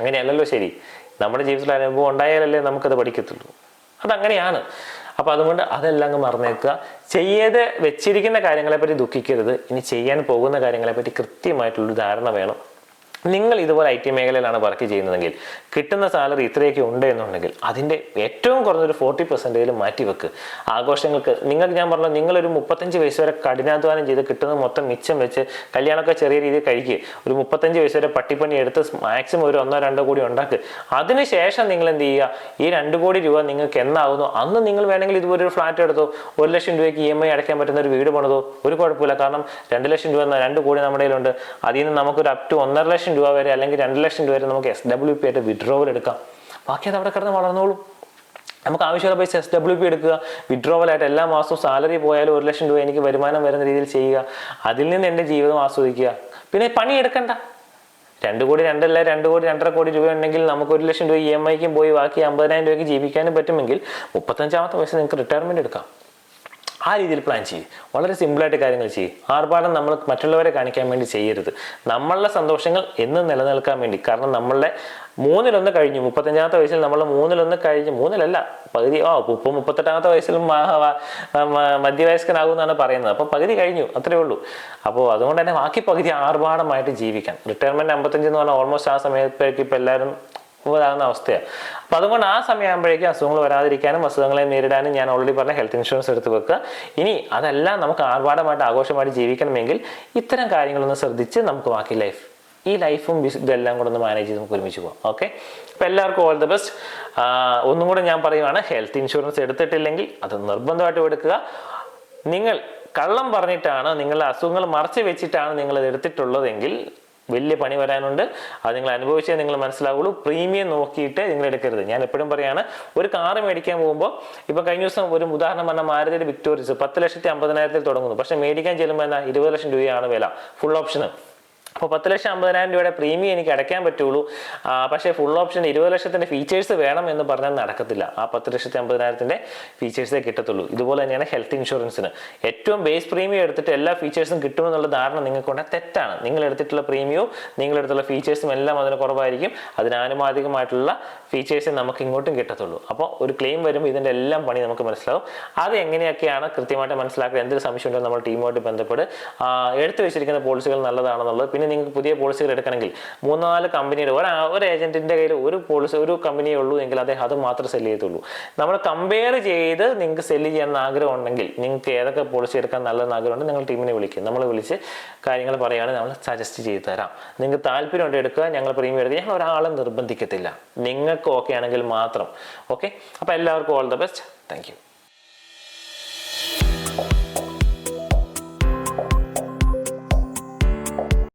അങ്ങനെയല്ലല്ലോ ശരി. നമ്മുടെ ജീവിതത്തിൽ അനുഭവം ഉണ്ടായാലല്ലേ നമുക്കത് പഠിക്കത്തുള്ളൂ. അതങ്ങനെയാണ്. അപ്പോൾ അതുകൊണ്ട് അതെല്ലാം അങ്ങ് മറന്നേക്കുക. ചെയ്ത് വെച്ചിരിക്കുന്ന കാര്യങ്ങളെപ്പറ്റി ദുഃഖിക്കരുത്. ഇനി ചെയ്യാൻ പോകുന്ന കാര്യങ്ങളെപ്പറ്റി കൃത്യമായിട്ടുള്ളൊരു ധാരണ വേണം. നിങ്ങൾ ഇതുപോലെ ഐ ടി മേഖലയിലാണ് വർക്ക് ചെയ്യുന്നതെങ്കിൽ കിട്ടുന്ന സാലറി ഇത്രയൊക്കെ ഉണ്ട് എന്നുണ്ടെങ്കിൽ അതിന്റെ ഏറ്റവും കുറഞ്ഞൊരു ഫോർട്ടി പെർസെന്റേജിൽ മാറ്റി വെക്ക്. ആഘോഷങ്ങൾക്ക് നിങ്ങൾക്ക് ഞാൻ പറഞ്ഞു നിങ്ങളൊരു മുപ്പത്തഞ്ച് വയസ്സ് വരെ കഠിനാധ്വാനം ചെയ്ത് കിട്ടുന്നത് മൊത്തം മിച്ചം വെച്ച് കല്യാണമൊക്കെ ചെറിയ രീതിയിൽ കഴിക്കുക ഒരു മുപ്പത്തഞ്ച് വയസ്സ് വരെ പട്ടിപ്പണി എടുത്ത് മാക്സിമം ഒരു ഒന്നോ രണ്ടോ കോടി ഉണ്ടാക്കുക അതിനുശേഷം നിങ്ങൾ എന്ത് ചെയ്യുക? ഈ രണ്ട് കോടി രൂപ നിങ്ങൾക്ക് എന്നാവുന്നു? അന്ന് നിങ്ങൾ വേണമെങ്കിൽ ഇതുപോലെ ഒരു ഫ്ലാറ്റ് എടുത്തോ ഒരു ലക്ഷം രൂപയ്ക്ക് ഇ എം ഐ അടയ്ക്കാൻ പറ്റുന്ന ഒരു വീട് പണിതോ ഒരു കുഴപ്പമില്ല. കാരണം രണ്ട് ലക്ഷം രൂപ രണ്ട് കോടി നമ്മുടെ കയ്യിലുണ്ട്. അതിൽ നിന്ന് നമുക്കൊരു അപ് ടു ഒന്നര ലക്ഷം രൂപ വരെ അല്ലെങ്കിൽ രണ്ട് ലക്ഷം രൂപ വരെ നമുക്ക് എസ് ഡബ്ല്യു പി ആയിട്ട് വിഡ്രോവൽ എടുക്കാം. ബാക്കി അത് അവിടെ കിടന്ന് വളർന്നോളും. നമുക്ക് ആവശ്യമുള്ള പൈസ എസ് ഡബ്ല്യു പി എടുക്കുക വിഡ്രോവൽ ആയിട്ട് എല്ലാ മാസവും സാലറി പോയാലും ഒരു ലക്ഷം രൂപ എനിക്ക് വരുമാനം വരുന്ന രീതിയിൽ ചെയ്യുക അതിൽ നിന്ന് എന്റെ ജീവിതം ആസ്വദിക്കുക. പിന്നെ പണി എടുക്കണ്ട. രണ്ട് കോടി രണ്ടല്ല രണ്ട് കോടി രണ്ടര കോടി രൂപ ഉണ്ടെങ്കിൽ നമുക്ക് ഒരു ലക്ഷം രൂപ ഇ എം ഐക്കും പോയി ബാക്കി അമ്പതിനായിരം രൂപയ്ക്ക് ജീവിക്കാനും പറ്റുമെങ്കിൽ മുപ്പത്തഞ്ചാമത്തെ വയസ്സ് നിങ്ങൾക്ക് റിട്ടയർമെന്റ് എടുക്കാം. ആ രീതിയിൽ പ്ലാൻ ചെയ്യും. വളരെ സിമ്പിളായിട്ട് കാര്യങ്ങൾ ചെയ്യും. ആർഭാടം നമ്മൾ മറ്റുള്ളവരെ കാണിക്കാൻ വേണ്ടി ചെയ്യരുത്. നമ്മളുടെ സന്തോഷങ്ങൾ എന്നും നിലനിൽക്കാൻ വേണ്ടി. കാരണം നമ്മളുടെ മൂന്നിലൊന്ന് കഴിഞ്ഞു. മുപ്പത്തഞ്ചാമത്തെ വയസ്സിൽ നമ്മൾ മൂന്നിലൊന്ന് കഴിഞ്ഞ്. മൂന്നിലല്ല. പകുതി ആ ഇപ്പോൾ മുപ്പത്തെട്ടാമത്തെ വയസ്സിലും മധ്യവയസ്കനാകുമെന്നാണ് പറയുന്നത്. അപ്പോൾ പകുതി കഴിഞ്ഞു. അത്രേ ഉള്ളൂ. അപ്പോൾ അതുകൊണ്ട് തന്നെ ബാക്കി പകുതി ആർഭാടമായിട്ട് ജീവിക്കാൻ റിട്ടയർമെന്റ് അമ്പത്തഞ്ച് എന്ന് പറഞ്ഞാൽ ഓൾമോസ്റ്റ് ആ സമയത്തേക്ക് ഇപ്പോൾ എല്ലാവരും ഇതാകുന്ന അവസ്ഥയാണ് അപ്പോൾ അതുകൊണ്ട് ആ സമയമാകുമ്പോഴേക്കും അസുഖങ്ങൾ വരാതിരിക്കാനും അസുഖങ്ങളെ നേരിടാനും ഞാൻ ഓൾറെഡി പറഞ്ഞ ഹെൽത്ത് ഇൻഷുറൻസ് എടുത്ത് വെക്കുക. ഇനി അതെല്ലാം നമുക്ക് ആർഭാടമായിട്ട് ആഘോഷമായിട്ട് ജീവിക്കണമെങ്കിൽ ഇത്തരം കാര്യങ്ങളൊന്ന് ശ്രദ്ധിച്ച് നമുക്ക് ബാക്കി ലൈഫ് ഈ ലൈഫും ഇതെല്ലാം കൂടെ ഒന്ന് മാനേജ് ചെയ്ത് നമുക്ക് ഒരുമിച്ച് പോകാം ഓക്കെ അപ്പോൾ എല്ലാവർക്കും ഓൾ ദ ബെസ്റ്റ് ഒന്നും കൂടെ ഞാൻ പറയുവാണ് ഹെൽത്ത് ഇൻഷുറൻസ് എടുത്തിട്ടില്ലെങ്കിൽ അത് നിർബന്ധമായിട്ടും എടുക്കുക. നിങ്ങൾ കള്ളം പറഞ്ഞിട്ടാണ് നിങ്ങളുടെ അസുഖങ്ങൾ മറച്ചു വെച്ചിട്ടാണ് നിങ്ങൾ ഇത് എടുത്തിട്ടുള്ളതെങ്കിൽ വലിയ പണി വരാനുണ്ട്. അത് നിങ്ങൾ അനുഭവിച്ചേ നിങ്ങൾ മനസ്സിലാവുള്ളൂ. പ്രീമിയം നോക്കിയിട്ട് നിങ്ങൾ എടുക്കരുത്. ഞാൻ എപ്പോഴും പറയാണ് ഒരു കാറ് മേടിക്കാൻ പോകുമ്പോൾ ഇപ്പം കഴിഞ്ഞ ദിവസം ഒരു ഉദാഹരണം പറഞ്ഞ മാരുതിയുടെ വിക്ടോറിയസ് പത്ത് ലക്ഷത്തി അമ്പതിനായിരത്തിൽ തുടങ്ങുന്നു. പക്ഷെ മേടിക്കാൻ ചെല്ലുമ്പോൾ എന്താ? ഇരുപത് ലക്ഷം രൂപയാണ് വില. ഫുൾ ഓപ്ഷന് അപ്പോൾ പത്ത് ലക്ഷം അമ്പതിനായിരം രൂപയുടെ പ്രീമിയം എനിക്ക് അടയ്ക്കാൻ പറ്റുള്ളൂ. പക്ഷേ ഫുൾ ഓപ്ഷൻ ഇരുപത് ലക്ഷത്തിന്റെ ഫീച്ചേഴ്സ് വേണം എന്ന് പറഞ്ഞാൽ നടക്കത്തില്ല. ആ പത്ത് ലക്ഷത്തി അമ്പതിനായിരത്തിന്റെ ഫീച്ചേഴ്സേ കിട്ടത്തുള്ളൂ. ഇതുപോലെ തന്നെയാണ് ഹെൽത്ത് ഇൻഷുറൻസിന് ഏറ്റവും ബേസ് പ്രീമിയം എടുത്തിട്ട് എല്ലാ ഫീച്ചേഴ്സും കിട്ടുമെന്നുള്ള ധാരണ നിങ്ങൾക്കുണ്ട് തെറ്റാണ്. നിങ്ങൾ എടുത്തിട്ടുള്ള പ്രീമിയവും നിങ്ങളെടുത്തുള്ള ഫീച്ചേഴ്സും എല്ലാം അതിന് കുറവായിരിക്കും. അതിന് ആനുപാതികമായിട്ടുള്ള ഫീച്ചേഴ്സ് നമുക്ക് ഇങ്ങോട്ടും കിട്ടത്തുള്ളൂ. അപ്പോൾ ഒരു ക്ലെയിം വരുമ്പോൾ ഇതിന്റെ എല്ലാം പണി നമുക്ക് മനസ്സിലാവും. അത് എങ്ങനെയൊക്കെയാണ് കൃത്യമായിട്ട് മനസ്സിലാക്കുക എന്തൊരു സംശയം ഉണ്ടോ നമ്മൾ ടീമുമായിട്ട് ബന്ധപ്പെട്ട് എടുത്തു വെച്ചിരിക്കുന്ന പോളിസികൾ നല്ലതാണെന്നുള്ളത് പിന്നെ നിങ്ങൾക്ക് പുതിയ പോളിസികൾ എടുക്കണമെങ്കിൽ മൂന്നാൽ കമ്പനിയുടെ ഒരു ഒരു ഏജന്റിന്റെ കയ്യിൽ ഒരു പോളിസി ഒരു കമ്പനിയേ ഉള്ളൂ എങ്കിൽ അദ്ദേഹം അത് മാത്രം സെൽ ചെയ്യത്തുള്ളൂ. നമ്മൾ കമ്പയർ ചെയ്ത് നിങ്ങൾക്ക് സെല്ല് ചെയ്യാൻ ആഗ്രഹം ഉണ്ടെങ്കിൽ നിങ്ങൾക്ക് ഏതൊക്കെ പോളിസി എടുക്കാൻ നല്ലതെന്ന് ആഗ്രഹമുണ്ട് നിങ്ങൾ ടീമിനെ വിളിക്കും. നമ്മൾ വിളിച്ച് കാര്യങ്ങൾ പറയുകയാണെങ്കിൽ നമ്മൾ സജസ്റ്റ് ചെയ്ത് തരാം. നിങ്ങൾക്ക് താല്പര്യമുണ്ട് എടുക്കുക ഞങ്ങൾ പ്രീമിയം എടുക്കുക. ഞങ്ങൾ ഒരാളെ നിർബന്ധിക്കത്തില്ല. നിങ്ങൾക്ക് ഓക്കെ ആണെങ്കിൽ മാത്രം. ഓക്കെ അപ്പോൾ എല്ലാവർക്കും ഓൾ ദ ബെസ്റ്റ് താങ്ക്